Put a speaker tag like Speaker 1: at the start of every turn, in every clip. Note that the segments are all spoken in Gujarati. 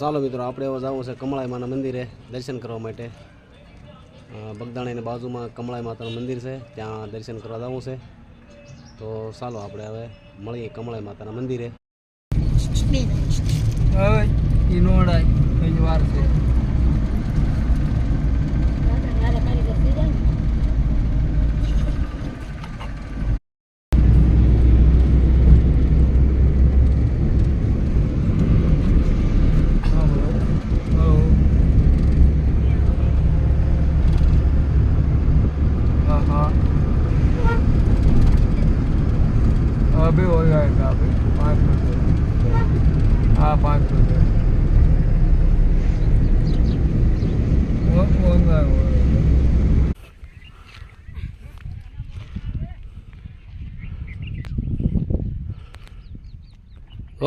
Speaker 1: ચાલો મિત્રો, આપણે હવે જવું છે કમળાઈ માના મંદિરે દર્શન કરવા માટે. બગદાણીની બાજુમાં કમળાઈ માતાનું મંદિર છે, ત્યાં દર્શન કરવા જવું છે. તો ચાલો આપણે હવે મળીએ કમળાઈ માતાના મંદિરે.
Speaker 2: વાર છે હા, બરોબર. હા. હા, હા. હા, બે ઓળખાય છે આપણે. પાંચ રૂપિયા. હા પાંચ રૂપિયા ઓળખાય.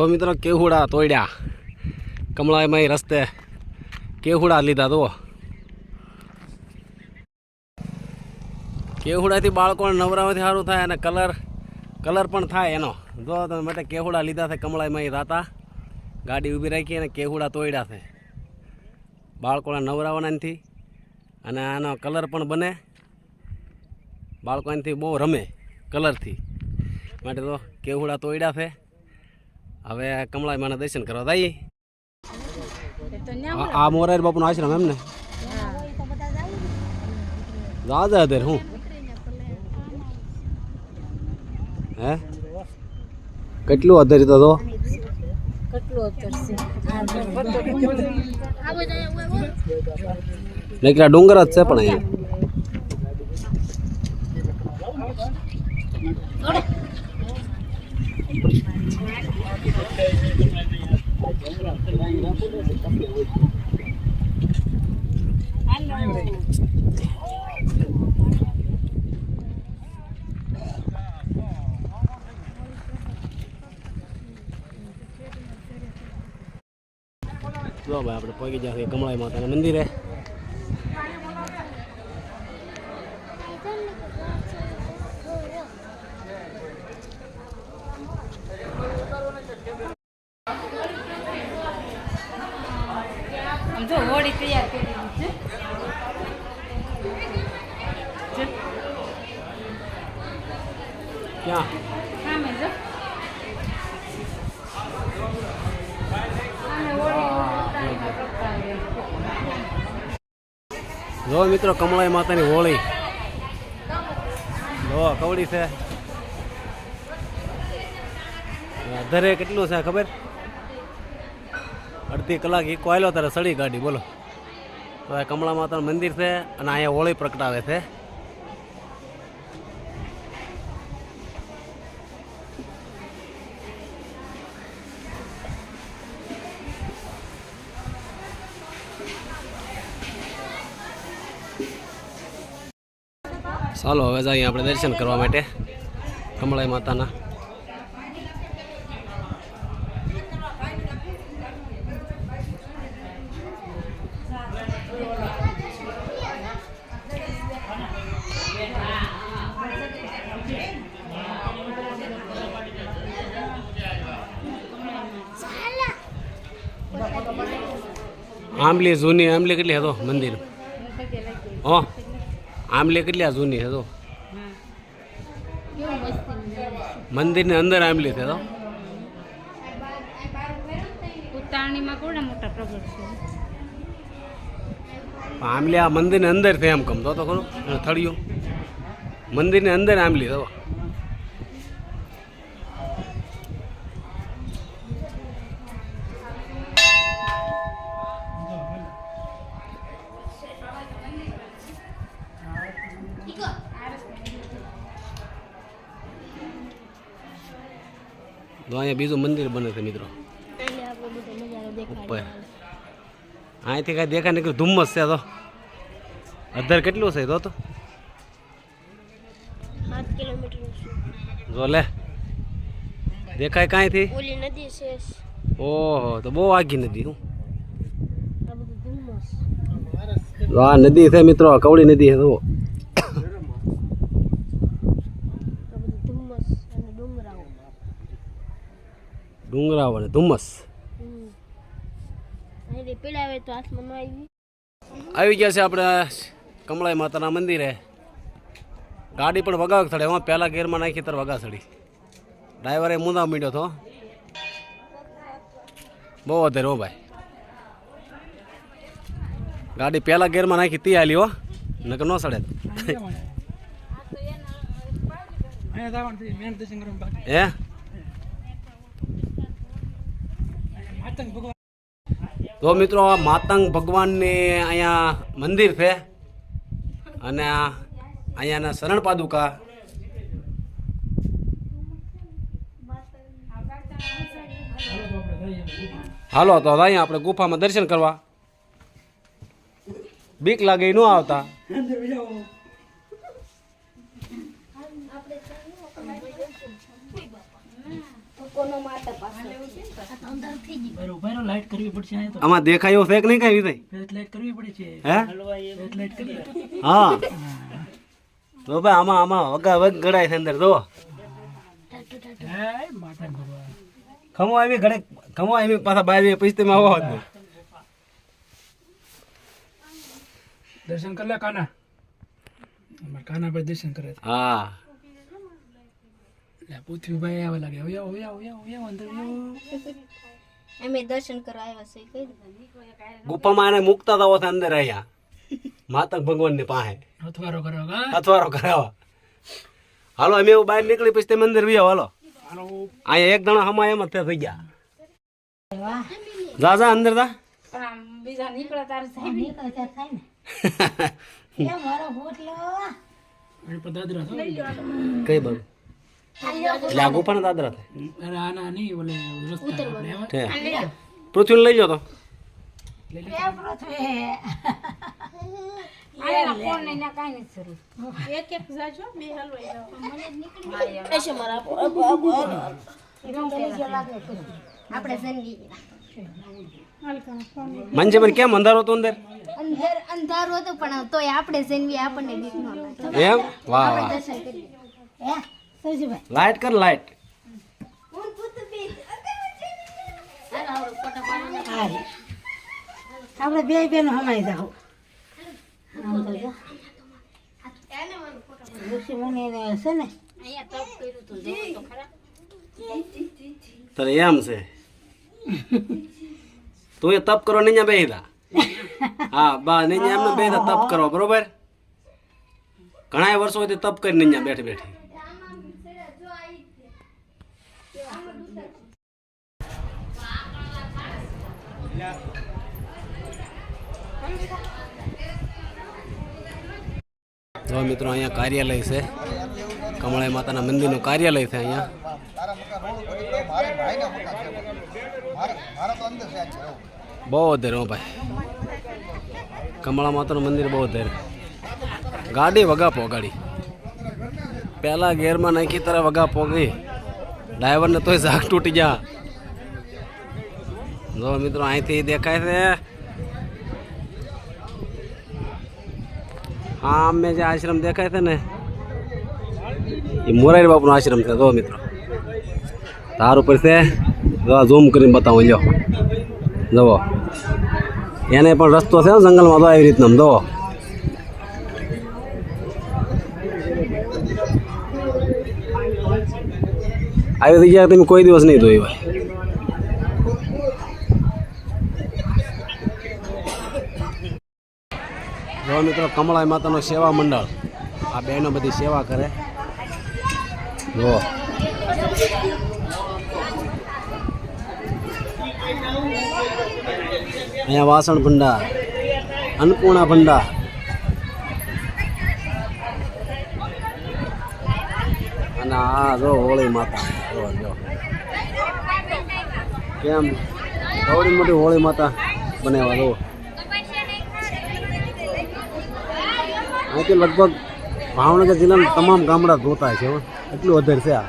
Speaker 1: મિત્રો, કેહુડા તોડ્યા કમળાઈમાં રસ્તે કેહુડા લીધા તો કેહુડાથી બાળકોને નવરાવાથી સારું થાય અને કલર કલર પણ થાય એનો. જો માટે કેહુડા લીધા છે, કમળાઈમાં રાતા. ગાડી ઊભી રાખી અને કેહુડા તોડ્યા છે. બાળકોને નવરાવાનાથી અને આનો કલર પણ બને. બાળકો એનાથી બહુ રમે કલરથી. માટે તો કેહુડા તોડ્યા છે. હવે કમળાઈ માને દર્શન કરવા જઈએ. આ- મોરારી બાપુનો આશ્રમ એમ ને દાદા અધેર હું? હે? કેટલું અધેર તો તો? નીકળ્યા ડુંગર જ છે પણ અહીંયા. જો ભાઈ આપણે પહોંચી જશે કમળાઈ માતાના મંદિરે.
Speaker 3: જો હોળી તૈયાર કરી છે
Speaker 1: ક્યાં
Speaker 3: સામે જો સામે હોળી ઉતારીને પ્રગટાવે.
Speaker 1: જો મિત્રો કમળાઈ માતાની હોળી જો કવડી છે. ધરે કેટલું છે, ખબર? અડધી કલાક ઈકો આવેલો ત્યારે સડી ગાડી, બોલો. કમળા માતાનું મંદિર છે અને અહીંયા હોળી પ્રગટાવે છે. ચાલો, હવે જઈએ આપણે દર્શન કરવા માટે કમળાઈ માતાના. આંબલી, જૂની આંબલી કેટલી હતો મંદિર? હો. આંબલી કેટલી આ જૂની છે તો મંદિરની અંદર આંબલી છે તો
Speaker 3: ઉતારણીમાં કોના મોટા પ્રગટ છે?
Speaker 1: આંબલી આ મંદિરની અંદર છે એમ કમતો તો તો ખરું. થળિયું. મંદિરની અંદર આંબલી તો અહીંયા બીજું મંદિર બને છે મિત્રો. ઉપર. અહીંથી કાંઈ દેખાય નીકળ્યું ધુમ્મસ છે તો. અધર કેટલું છે તો જો લે. દેખાય કાંઈથી? ઓહો તો બહુ આગી નદી હું.
Speaker 4: આ
Speaker 1: નદી છે મિત્રો કવળી કવડી નદી છે તો
Speaker 4: આ બધું ધુમ્મસ અને ડુંગરાઓ
Speaker 1: ડુંગરાવ અને ધુમ્મસ.
Speaker 4: આવી
Speaker 1: ગયા છે આપણે કમળાઈ માતાના મંદિરે. ગાડી પણ વગાવ થડે એમાં પહેલાં ગેરમાં નાખી ત્યારે વગા ચડી ડ્રાઈવરે મુંદા મીડ્યો હતો બહુ વધારે હો ભાઈ. ગાડી પહેલાં ગેરમાં નાખી તી આલી હો. નકર ન સડે. હે? તો મિત્રો આ માતંગ ભગવાનને અહીંયા મંદિર છે. અને આ અહીંયાના શરણ પાદુકા. હાલો તો અહીંયા આપણે ગુફામાં દર્શન કરવા. બીક લાગે ન આવતા
Speaker 5: લાઈટ કરવી પડશે અહીંયા તો
Speaker 1: આમાં દેખાય છે કે નહીં કઈ વિધય
Speaker 5: ફેસ લાઈટ કરવી પડે છે.
Speaker 1: હે?
Speaker 5: ફેસ લાઈટ કરી
Speaker 1: હા. તો ભાઈ આમાં આમાં વગા વગ ગળાય છે અંદર જો
Speaker 5: હે માતા ભગવાન.
Speaker 1: ખમો આવી ઘડે ખમો આવી પાછા બાવી પછી તમે આવો
Speaker 5: દર્શન કરી લે કાના. અમાર કાના ભાઈ દર્શન કરે
Speaker 1: હા.
Speaker 5: પૃથ્વીભાઈ આવા લાગે. ઓયા ઓયા ઓયા ઓયા અંદર
Speaker 4: અમે દર્શન કરવા આવ્યા છે કઈ દીધા.
Speaker 1: ગુફામાં એને મુકતા હતા ઓછા અંદર અહીંયા માતક ભગવાનની પાસે.
Speaker 5: અથવારો કરો કા
Speaker 1: અથવારો કરાવવા હાલો અમે એવું બહાર નીકળી પછી તમે અંદર વ્યો હાલો.
Speaker 5: હાલો.
Speaker 1: અહીંયા એક જણા હમા એમ જ તે થઈ ગયા. જા જા અંદર જા.
Speaker 3: બીજા નીકળે તારે થાય ને.
Speaker 5: અને પદાદરા
Speaker 1: કઈ બાજુ? એટલે આ ગુફાના દાદરા થાય.
Speaker 5: આના નહીં ઓલે રસ્તા
Speaker 1: પૃથ્વી લઈ તો.
Speaker 3: ને
Speaker 4: જાવ જંગી
Speaker 1: મંજે મને કેમ અંધારો હતો અંદર?
Speaker 4: અંધારો હતો હતું પણ તોય આપણે જન્મી આપણને ન
Speaker 1: એમ? વાહ વાહ.
Speaker 4: દર્શન કરીએ હે સરજીભાઈ
Speaker 1: લાઈટ કર લાઈટ
Speaker 6: આપણે બે બેનો હમાઈ જાવ ઋષિ મુનિ ને છે ને
Speaker 3: અહીંયા તપ કર્યું તું જોવો તો ખરા
Speaker 1: તારે એમ છે તું એ તપ કરો નહીં બે દા હા બા નહીં એમને બે તપ કરો બરોબર ઘણા વર્ષો હોય તપ કરી નહીં બેઠી બેઠી જો મિત્રો, અહીંયા કાર્યાલય છે. કમળાઈ માતાના મંદિરનું કાર્યાલય છે અહીંયા. બહુ વધારે હો ભાઈ. કમળા માતાનું મંદિર બહુ વધારે ગાડી વગા પોગાડી. પહેલાં ગેરમાં નાખી તારે વગા પોગી. ડ્રાઈવરને તોય ઝાક તૂટી જા જો મિત્રો, અહીંથી દેખાય છે. હા અમે જે આશ્રમ દેખાય છે ને, એ મોરારી બાપુનો આશ્રમ છે. જો મિત્રો, તાર ઉપર છે. જો ઝૂમ કરીને બતાવું, લ્યો. જુઓ. એને પણ રસ્તો છે જંગલમાં તો આવી રીતના, જુઓ. આવી જગ્યા તમે કોઈ દિવસ નહીં જોઈ હોય જો મિત્રો, કમળાઈ માતાનો સેવા મંડળ. આ બહેનો બધી સેવા કરે. જુઓ. અહીંયા વાસણ ભંડાર, અન્નપૂર્ણા ભંડાર. અને આ જો હોળી માતા. જો જો કેમ? થોડી મોટી હોળી માતા બનાવવા જો અહીંથી લગભગ ભાવનગર જિલ્લાના તમામ ગામડા ધોતા છે. એટલું વધારે છે આ